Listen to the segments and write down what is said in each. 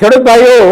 ખેડૂત ભાઈઓ,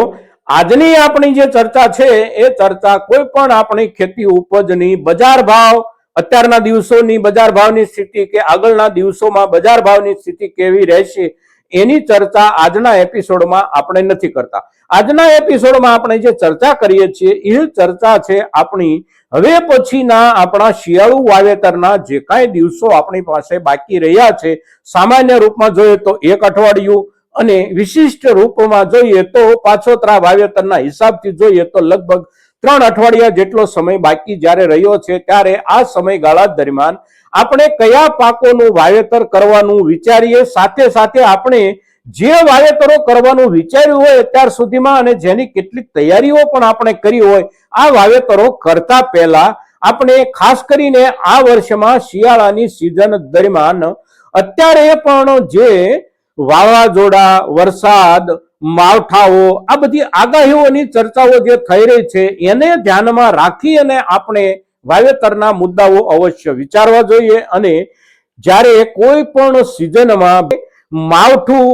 આજની આપણી જે ચર્ચા છે, એ ચર્ચા કોઈ પણ આપણી ખેતી ઉપજની બજાર ભાવ, અત્યારના દિવસોની બજાર ભાવની સ્થિતિ કે આગળના દિવસોમાં બજાર ભાવની સ્થિતિ કેવી રહેશે, એની ચર્ચા આજના એપિસોડમાં આપણે નથી કરતા. આજના એપિસોડમાં આપણે જે ચર્ચા કરીએ છીએ, એ ચર્ચા છે આપણી હવે પછીના આપણા શિયાળુ વાવેતરના જે કાંઈ દિવસો આપણી પાસે બાકી રહ્યા છે, સામાન્ય રૂપમાં જોઈએ તો એક અઠવાડિયું અને વિશિષ્ટ રૂપમાં જોઈએ તો પાછોતરા વાવેતરના હિસાબથી જોઈએ તો લગભગ ત્રણ અઠવાડિયા જેટલો સમય બાકી જ્યારે રહ્યો છે ત્યારે આ સમયગાળા દરમિયાન આપણે કયા પાકોનું વાવેતર કરવાનું વિચારીએ? સાથે સાથે આપણે જે વાવેતરો કરવાનું વિચાર્યું હોય અત્યાર સુધીમાં અને જેની કેટલીક તૈયારીઓ પણ આપણે કરી હોય, આ વાવેતરો કરતા પહેલા આપણે ખાસ કરીને આ વર્ષમાં શિયાળાની સિઝન દરમિયાન અત્યારે પણ જે વાવાઝોડા વરસાદ, માવઠાઓ, આ બધી આગાહીઓની ચર્ચાઓ જે થઈ રહી છે, એને ધ્યાનમાં રાખી અને આપણે વાવેતરના મુદ્દાઓ અવશ્ય વિચારવા જોઈએ અને જ્યારે કોઈ પણ સિઝનમાં માવઠું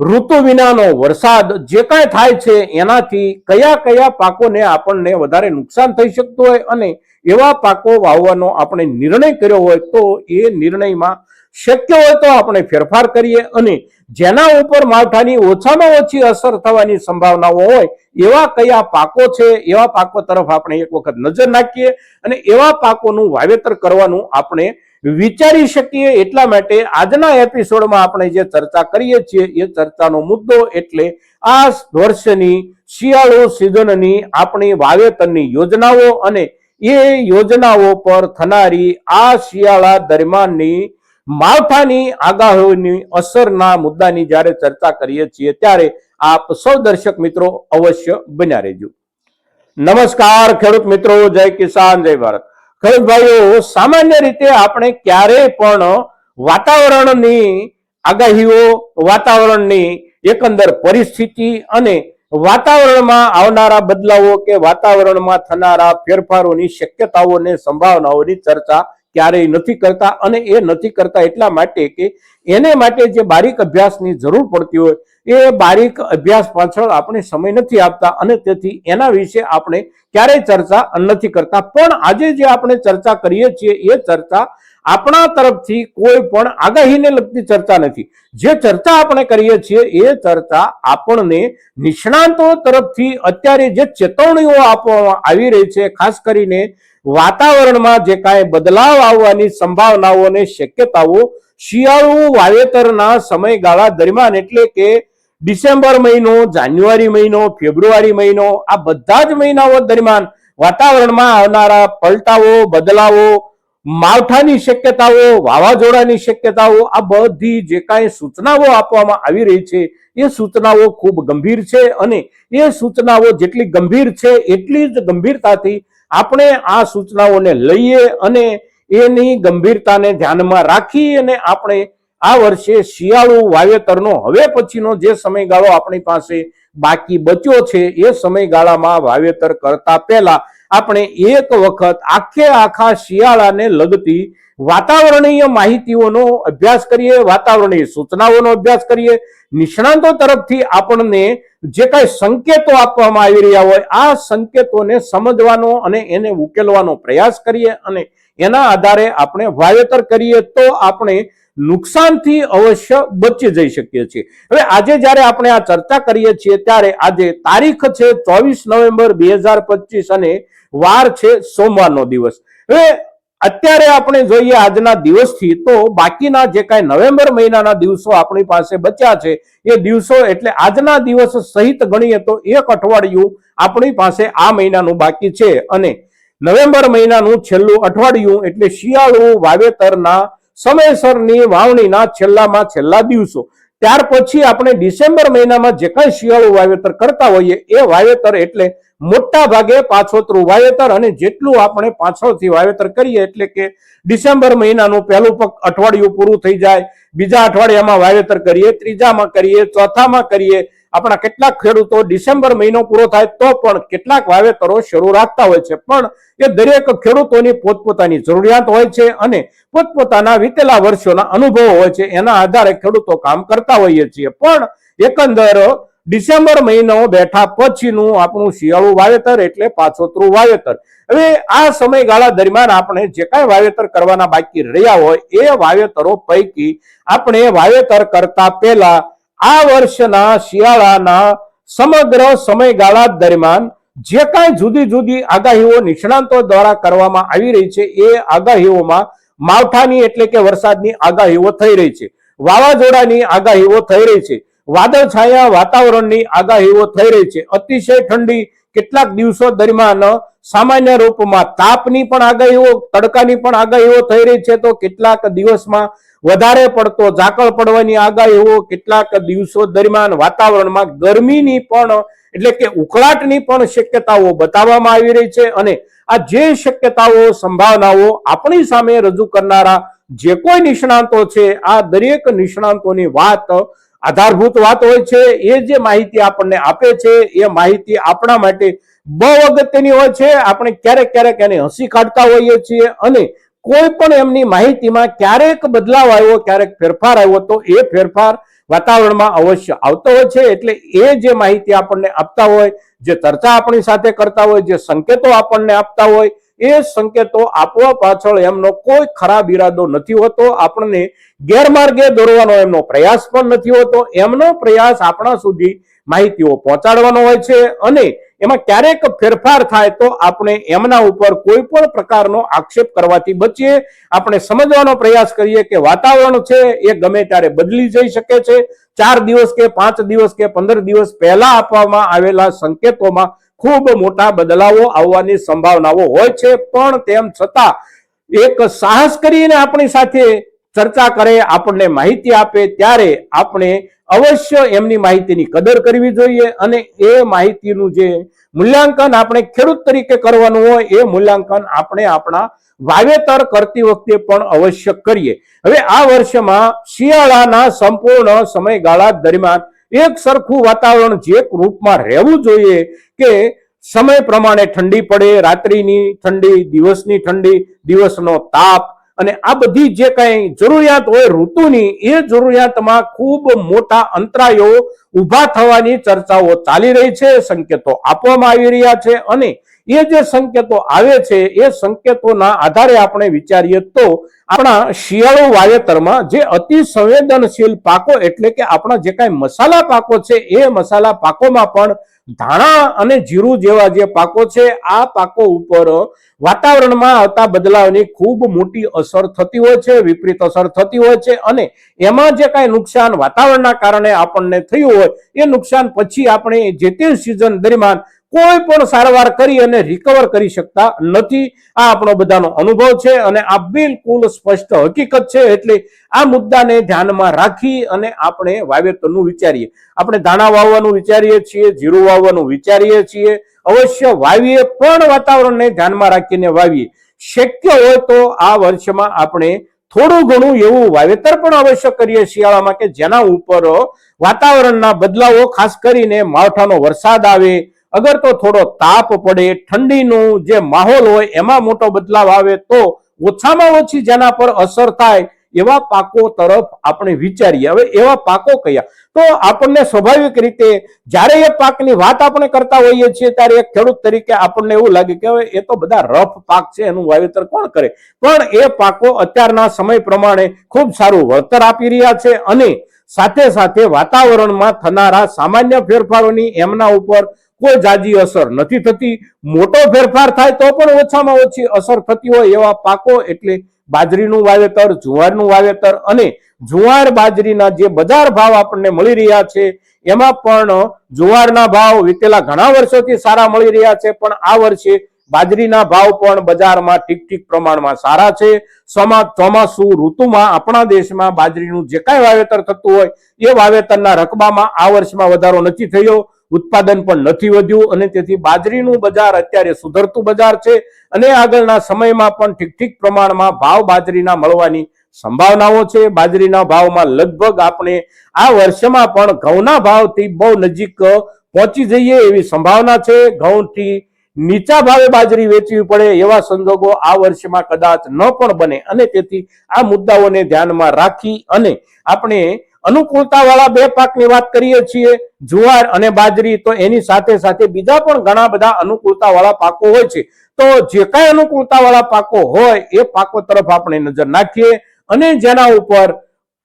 ઋતુ વિનાનો વરસાદ જે કાંઈ થાય છે, એનાથી કયા કયા પાકોને આપણને વધારે નુકસાન થઈ શકતું હોય અને એવા પાકો વાવવાનો આપણે નિર્ણય કર્યો હોય તો એ નિર્ણયમાં શક્ય હોય તો આપણે ફેરફાર કરીએ અને જેના ઉપર માવઠાની ઓછામાં ઓછી અસર થવાની સંભાવનાઓ હોય, એવા કયા પાકો છે, એવા પાકો તરફ આપણે એક વખત નજર નાખીએ અને એવા પાકોનું વાવેતર કરવાનું આપણે વિચારી શકીએ એટલા માટે આજના એપિસોડમાં આપણે જે ચર્ચા કરીએ છીએ, એ ચર્ચાનો મુદ્દો એટલે આ વર્ષની શિયાળુ સિઝનની આપણી વાવેતરની યોજનાઓ અને એ યોજનાઓ પર થનારી આ શિયાળા દરમિયાનની માવઠાની આગાહીઓની અસરના મુદ્દાની જ્યારે ચર્ચા કરીએ છીએ, ત્યારે આપ સૌ દર્શક મિત્રો અવશ્ય બન્યા રહેજો. નમસ્કાર ખેડૂત મિત્રો, જય કિસાન, જય ભારત. ખેડૂત ભાઈઓ સામાન્ય રીતે આપણે ક્યારેય પણ વાતાવરણની આગાહીઓ, વાતાવરણની એકંદર પરિસ્થિતિ અને વાતાવરણમાં આવનારા બદલાવો કે વાતાવરણમાં થનારા ફેરફારોની શક્યતાઓને, સંભાવનાઓની ચર્ચા ક્યારેય નથી કરતા અને એ નથી કરતા એટલા માટે કે એને માટે જે બારીક અભ્યાસની જરૂર પડતી હોય, એ બારીક અભ્યાસ પાછળ આપણે સમય નથી આપતા અને તેથી એના વિશે આપણે ક્યારેય ચર્ચા નથી કરતા. પણ આજે જે આપણે ચર્ચા કરીએ છીએ, એ ચર્ચા આપણા તરફથી કોઈ પણ આગાહીને લગતી ચર્ચા નથી. જે ચર્ચા આપણે કરીએ છીએ એ ચર્ચા આપણને નિષ્ણાંતો તરફથી અત્યારે જે ચેતવણીઓ આપવામાં આવી રહી છે, ખાસ કરીને વાતાવરણમાં જે કાંઈ બદલાવ આવવાની સંભાવનાઓ અને શક્યતાઓ, શિયાળુ વાવેતરના સમયગાળા દરમિયાન એટલે કે ડિસેમ્બર મહિનો, જાન્યુઆરી મહિનો, ફેબ્રુઆરી મહિનો, આ બધા જ મહિનાઓ દરમિયાન વાતાવરણમાં આવનારા પલટાઓ, બદલાવો માવઠાની શક્યતાઓ, વાવાઝોડાની શક્યતાઓ, આ બધી જે કાંઈ સૂચનાઓ આપવામાં આવી રહી છે, એ સૂચનાઓ ખૂબ ગંભીર છે અને એ સૂચનાઓ જેટલી ગંભીર છે, એટલી જ ગંભીરતાથી આપણે આ સૂચનાઓને લઈએ અને એની ગંભીરતાને ધ્યાનમાં રાખી અને આપણે આ વર્ષે શિયાળુ વાવેતરનો હવે પછીનો જે સમયગાળો આપણી પાસે બાકી બચ્યો છે, એ સમયગાળામાં વાવેતર કરતા પહેલા આપણે એક વખત આખે આખા શિયાળાને લગતી વાતાવરણીય માહિતીઓનો અભ્યાસ કરીએ, વાતાવરણીય સૂચનાઓનો અભ્યાસ કરીએ. નિષ્ણાંતો તરફથી આપણને જે કાંઈ સંકેતો આપવામાં આવી રહ્યા હોય, આ સંકેતોને સમજવાનો અને એને ઉકેલવાનો પ્રયાસ કરીએ અને એના આધારે આપણે વાવેતર કરીએ તો આપણે નુકસાનથી અવશ્ય બચી જઈ શકીએ છીએ. હવે આજે જ્યારે આપણે આ ચર્ચા કરીએ છીએ, ત્યારે આજે તારીખ છે ચોવીસ નવેમ્બર બે હજાર પચીસ અને વાર છે સોમવારનો દિવસ. હવે અત્યારે આપણે જોઈએ આજના દિવસથી, તો બાકીના જે કાંઈ નવેમ્બર મહિનાના દિવસો આપણી પાસે બચ્યા છે, એ દિવસો એટલે આજના દિવસ સહિત ગણીએ તો એક અઠવાડિયું આપણી પાસે આ મહિનાનું બાકી છે. અને નવેમ્બર મહિનાનું છેલ્લું અઠવાડિયું એટલે શિયાળુ વાવેતરના સમયસરની વાવણીના છેલ્લામાં છેલ્લા દિવસો. ત્યાર પછી આપણે ડિસેમ્બર મહિનામાં જે કાંઈ શિયાળુ વાવેતર કરતા હોઈએ, એ વાવેતર એટલે મોટા ભાગે પાછોતરું વાવેતર અને જેટલું આપણે પાછળથી વાવેતર કરીએ એટલે કે ડિસેમ્બર મહિનાનું પહેલું પગ અઠવાડિયું પૂરું થઈ જાય, બીજા અઠવાડિયામાં વાવેતર કરીએ, ત્રીજામાં કરીએ, ચોથામાં કરીએ આપણા કેટલાક ખેડૂતો ડિસેમ્બર મહિનો પૂરો થાય તો પણ કેટલાક વાવેતરો શરૂ રાખતા હોય છે. પણ એ દરેક ખેડૂતોની પોતપોતાની જરૂરિયાત હોય છે અને પોતપોતાના વીતેલા વર્ષોના અનુભવો હોય છે. એના આધારે ખેડૂતો કામ કરતા હોઈએ છીએ. પણ એકંદર ડિસેમ્બર મહિનો બેઠા પછીનું આપણું શિયાળુ વાવેતર એટલે પાછોતરું વાવેતર. હવે આ સમયગાળા દરમિયાન આપણે જે કાંઈ વાવેતર કરવાના બાકી રહ્યા હોય એ વાવેતરો પૈકી આપણે વાવેતર કરતા પહેલા આ વર્ષના શિયાળાના સમગ્ર સમયગાળા દરમિયાન જે કાંઈ જુદી જુદી આગાહીઓ નિષ્ણાંતો દ્વારા કરવામાં આવી રહી છે, એ આગાહીઓમાં માવઠાની એટલે કે વરસાદની આગાહીઓ થઈ રહી છે, વાવાઝોડાની આગાહીઓ થઈ રહી છે, વાદળછાયા વાતાવરણની આગાહીઓ થઈ રહી છે. અતિશય ઠંડી કેટલાક દિવસો દરમિયાન સામાન્ય રૂપમાં તાપની પણ આગાહીઓ, તડકાની પણ આગાહીઓ થઈ રહી છે. તો કેટલાક દિવસમાં વધારે પડતો ઝાકળ પડવાની આગાહીઓ કેટલાક દિવસો દરમિયાન વાતાવરણમાં ગરમીની પણ, એટલે કે ઉકળાટની પણ શક્યતાઓ બતાવવામાં આવી રહી છે અને આ જે શક્યતાઓ, સંભાવનાઓ આપણી સામે રજૂ કરનારા જે કોઈ નિષ્ણાંતો છે, આ દરેક નિષ્ણાંતોની વાત, આધારભૂત વાત હોય છે, એ જે માહિતી આપણને આપે છે, એ માહિતી આપણા માટે બહુ અગત્યની હોય છે. આપણે ક્યારેક ક્યારેક એને હસી કાઢતા હોઈએ છીએ અને કોઈ પણ એમની માહિતીમાં ક્યારેક બદલાવ આવ્યો, ક્યારેક ફેરફાર આવ્યો, તો એ ફેરફાર વાતાવરણમાં અવશ્ય આવતો હોય છે. એટલે એ જે માહિતી આપણને આપતા હોય, જે ચર્ચા આપણી સાથે કરતા હોય, જે સંકેતો આપણને આપતા હોય, એ સંકેતો આપવા પાછળ એમનો કોઈ ખરાબ ઈરાદો નથી હોતો. આપણને ગેરમાર્ગે દોરવાનો એમનો પ્રયાસ પણ નથી હોતો. એમનો પ્રયાસ આપણા સુધી માહિતીઓ પહોંચાડવાનો હોય છે અને એમાં ક્યારેક ફેરફાર થાય તો આપણે એમના ઉપર કોઈ પણ પ્રકારનો આક્ષેપ કરવાથી બચીએ. આપણે સમજવાનો પ્રયાસ કરીએ કે વાતાવરણ છે એ ગમે ત્યારે બદલી જઈ શકે છે. ચાર દિવસ કે પાંચ દિવસ કે પંદર દિવસ પહેલા આપવામાં આવેલા સંકેતોમાં ખૂબ મોટા બદલાવો આવવાની સંભાવનાઓ હોય છે. પણ તેમ છતાં એક સાહસ કરીને આપણી સાથે ચર્ચા કરે, આપણને માહિતી આપે, ત્યારે આપણે અવશ્ય એમની માહિતીની કદર કરવી જોઈએ અને એ માહિતીનું જે મૂલ્યાંકન આપણે ખેડૂત તરીકે કરવાનું હોય, એ મૂલ્યાંકન આપણે આપણા વાવેતર કરતી વખતે પણ અવશ્ય કરીએ. હવે આ વર્ષમાં શિયાળાના સંપૂર્ણ સમયગાળા દરમિયાન એક સરખું વાતાવરણ જે રૂપમાં રહેવું જોઈએ કે સમય પ્રમાણે ઠંડી પડે, રાત્રિની ઠંડી, દિવસની ઠંડી, દિવસનો તાપ અને આ બધી જે કઈ જરૂરિયાત હોય ઋતુની, એ જરૂરિયાતમાં ખૂબ મોટા અંતરાયો ઊભા થવાની ચર્ચાઓ ચાલી રહી છે, સંકેતો આપવામાં આવી રહ્યા છે અને એ જે સંકેતો આવે છે, એ સંકેતોના આધારે આપણે વિચારીએ તો આપણા શિયાળો વાવેતરમાં જે અતિ સંવેદનશીલ પાકો એટલે કે આપણા જે કાંઈ મસાલા પાકો છે, એ મસાલા પાકોમાં પણ ધાણા અને જીરું જેવા જે પાકો છે, આ પાકો ઉપર વાતાવરણમાં આવતા બદલાવની ખૂબ મોટી અસર થતી હોય છે, વિપરીત અસર થતી હોય છે અને એમાં જે કાંઈ નુકસાન વાતાવરણના કારણે આપણને થયું હોય, એ નુકસાન પછી આપણે જે તે સિઝન દરમિયાન કોઈ પણ સારવાર કરી અને રિકવર કરી શકતા નથી. આ આપણો બધાનો અનુભવ છે અને આ બિલકુલ સ્પષ્ટ હકીકત છે. એટલે આ મુદ્દાને ધ્યાનમાં રાખી અને આપણે વાવેતરનું વિચારીએ. આપણે ધાણા વાવવાનું વિચારીએ છીએ, જીરું વાવવાનું વિચારીએ છીએ. અવશ્ય વાવીએ, પણ વાતાવરણને ધ્યાનમાં રાખીને વાવીએ. શક્ય હોય તો આ વર્ષમાં આપણે થોડું ઘણું એવું વાવેતર પણ અવશ્ય કરીએ શિયાળામાં કે જેના ઉપર વાતાવરણના બદલાવો ખાસ કરીને માવઠાનો વરસાદ આવે અગર તો થોડો તાપ પડે, ઠંડીનું જે માહોલ હોય, એમાં મોટો બદલાવ આવે તો ઓછામાં ઓછી જેના પર અસર થાય એવા પાકો તરફ આપણે વિચારીએ. હવે એવા પાકો કયા? તો આપણને સ્વાભાવિક રીતે જ્યારે એ પાકની વાત આપણે કરતા હોઈએ છીએ, ત્યારે એક ખેડૂત તરીકે આપણને એવું લાગે કે હવે એ તો બધા રફ પાક છે, એનું વાવેતર કોણ કરે? પણ એ પાકો અત્યારના સમય પ્રમાણે ખૂબ સારું વળતર આપી રહ્યા છે અને સાથે સાથે વાતાવરણમાં થનારા સામાન્ય ફેરફારોની એમના ઉપર કોઈ જાજી અસર નથી થતી. મોટો ફેરફાર થાય તો પણ ઓછામાં ઓછી અસર થતી હોય એવા પાકો એટલે બાજરીનું વાવેતર, જુવારનું વાવેતર અને જુવાર બાજરીના જે બજાર ભાવ આપણને મળી રહ્યા છે, એમાં પણ જુવારના ભાવ વીતેલા ઘણા વર્ષોથી સારા મળી રહ્યા છે. પણ આ વર્ષે બાજરીના ભાવ પણ બજારમાં ઠીક ઠીક પ્રમાણમાં સારા છે. સમા ચોમાસુ ઋતુમાં આપણા દેશમાં બાજરીનું જે કાંઈ વાવેતર થતું હોય એ વાવેતરના રકબામાં આ વર્ષમાં વધારો નથી થયો. ઉત્પાદન પણ નથી વધ્યું અને તેથી બાજરીનું બજાર અત્યારે સુધરતું બજાર છે અને આગળના સમયમાં પણ ઠીક ઠીક પ્રમાણમાં ભાવ બાજરીના મળવાની સંભાવનાઓ છે. બાજરીના ભાવમાં લગભગ આપણે આ વર્ષમાં પણ ઘઉંના ભાવથી બહુ નજીક પહોંચી જઈએ એવી સંભાવના છે. ઘઉંથી નીચા ભાવે બાજરી વેચવી પડે એવા સંજોગો આ વર્ષમાં કદાચ ન પણ બને. અને તેથી આ મુદ્દાઓને ધ્યાનમાં રાખી અને આપણે અનુકૂળતા વાળા બે પાકની વાત કરીએ છીએ, જુવાર અને બાજરી. તો એની સાથે સાથે બીજા પણ ઘણા બધા અનુકૂળતા વાળા પાકો હોય છે. તો જે કાંઈ અનુકૂળતા વાળા પાકો હોય એ પાકો તરફ આપણે નજર નાખીએ અને જેના ઉપર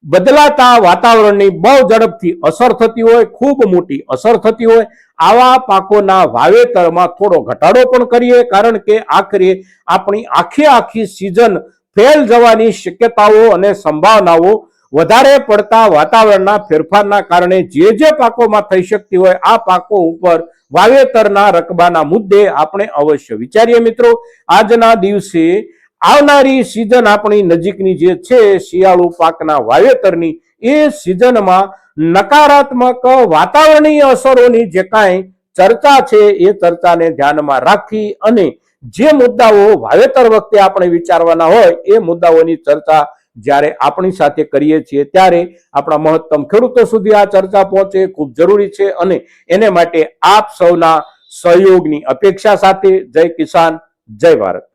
બદલાતા વાતાવરણની બહુ ઝડપથી અસર થતી હોય, ખૂબ મોટી અસર થતી હોય આવા પાકોના વાવેતરમાં થોડો ઘટાડો પણ કરીએ, કારણ કે આખરે આપણી આખી આખી સિઝન ફેલ જવાની શક્યતાઓ અને સંભાવનાઓ વધારે પડતા વાતાવરણના ફેરફારના કારણે જે જે પાકોમાં થઈ શકતી હોય, આ પાકો ઉપર વાવેતરના રકબાના મુદ્દે આપણે અવશ્ય વિચારીએ મિત્રો. આજના દિવસે આવનારી સિઝન આપણી નજીકની જે છે, શિયાળુ પાકના વાવેતરની એ સિઝનમાં નકારાત્મક વાતાવરણીય અસરોની જે કાંઈ ચર્ચા છે એ ચર્ચાને ધ્યાનમાં રાખી અને જે મુદ્દાઓ વાવેતર વખતે આપણે વિચારવાના હોય એ મુદ્દાઓની ચર્ચા જ્યારે આપણી સાથે કરીએ છીએ ત્યારે આપણા મહત્તમ ખેડૂતો સુધી આ ચર્ચા પહોંચે, ખૂબ જરૂરી છે અને એને માટે આપ સૌના સહયોગની અપેક્ષા સાથે જય કિસાન, જય ભારત.